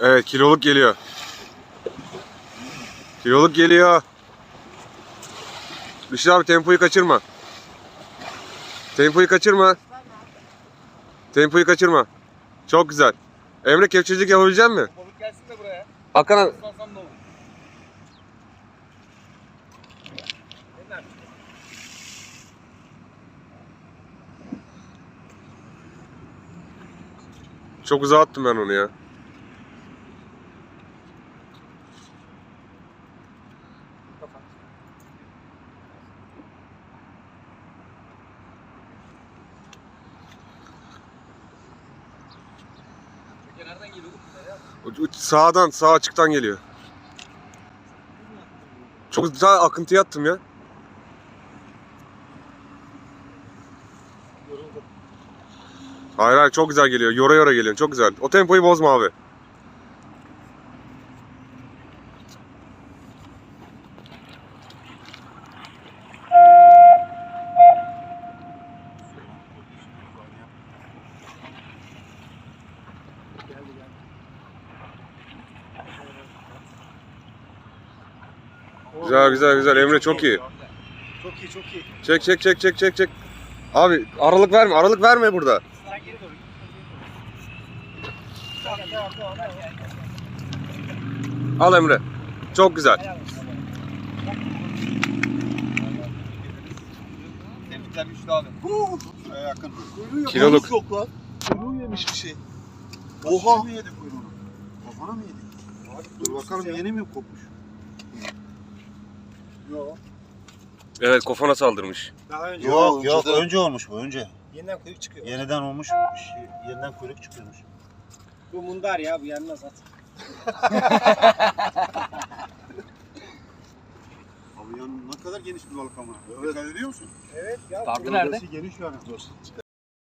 Evet kiloluk geliyor. Kiloluk geliyor. Büşra abi tempoyu kaçırma. Tempoyu kaçırma. Tempoyu kaçırma. Çok güzel. Emre kepçecilik yapabilecek misin? Balık gelsin de buraya. Hakan Islansam çok uzağa attım ben onu ya. Sağdan, sağ açıktan geliyor. Çok güzel akıntıya attım ya. Hayır hayır çok güzel geliyor. Yora yora geliyor. Çok güzel. O tempoyu bozma abi. Güzel güzel güzel. Emre çok iyi. Çok iyi çok iyi. Çek çek çek çek çek çek. Abi aralık verme. Aralık verme burada. Al Emre. Çok güzel. Tebrikler güçlü abi. Şuraya yakın. Kiloluk. Yok lan. Kuyruğu yemiş bir şey. Oha. Oha. mı yedi kuyruğunu? Kafana mı yedi? Dur bakalım yeni mi kopmuş? Yok. Evet kofana saldırmış. Daha önce Yok yok önce olmuş bu önce. yeniden kuyruk çıkıyor. Yeniden olmuş. Şey, yeniden kuyruk çıkıyormuş. Bu mundar ya bu yenmez at. Abi yan ne kadar geniş bir balık ama. Evet. Dikkat ediyor musun? Evet ya. Tartı nerede? Geniş yani.